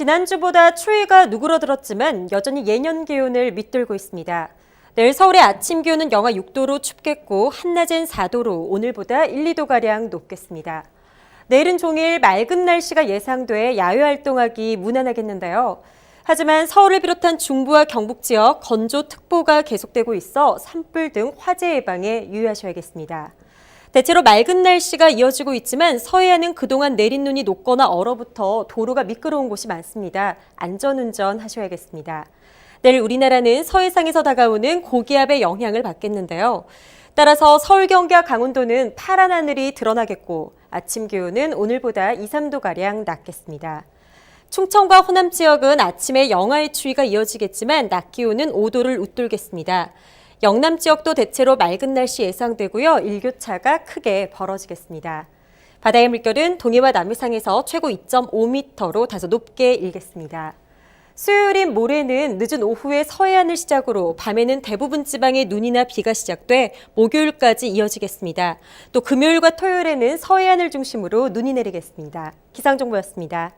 지난주보다 추위가 누그러들었지만 여전히 예년 기온을 밑들고 있습니다. 내일 서울의 아침 기온은 영하 6도로 춥겠고 한낮엔 4도로 오늘보다 1, 2도가량 높겠습니다. 내일은 종일 맑은 날씨가 예상돼 야외 활동하기 무난하겠는데요. 하지만 서울을 비롯한 중부와 경북 지역 건조특보가 계속되고 있어 산불 등 화재 예방에 유의하셔야겠습니다. 대체로 맑은 날씨가 이어지고 있지만 서해안은 그동안 내린 눈이 녹거나 얼어붙어 도로가 미끄러운 곳이 많습니다. 안전운전 하셔야겠습니다. 내일 우리나라는 서해상에서 다가오는 고기압의 영향을 받겠는데요. 따라서 서울, 경기와 강원도는 파란 하늘이 드러나겠고 아침 기온은 오늘보다 2, 3도가량 낮겠습니다. 충청과 호남 지역은 아침에 영하의 추위가 이어지겠지만 낮 기온은 5도를 웃돌겠습니다. 영남 지역도 대체로 맑은 날씨 예상되고요. 일교차가 크게 벌어지겠습니다. 바다의 물결은 동해와 남해상에서 최고 2.5m로 다소 높게 일겠습니다. 수요일인 모레는 늦은 오후에 서해안을 시작으로 밤에는 대부분 지방에 눈이나 비가 시작돼 목요일까지 이어지겠습니다. 또 금요일과 토요일에는 서해안을 중심으로 눈이 내리겠습니다. 기상정보였습니다.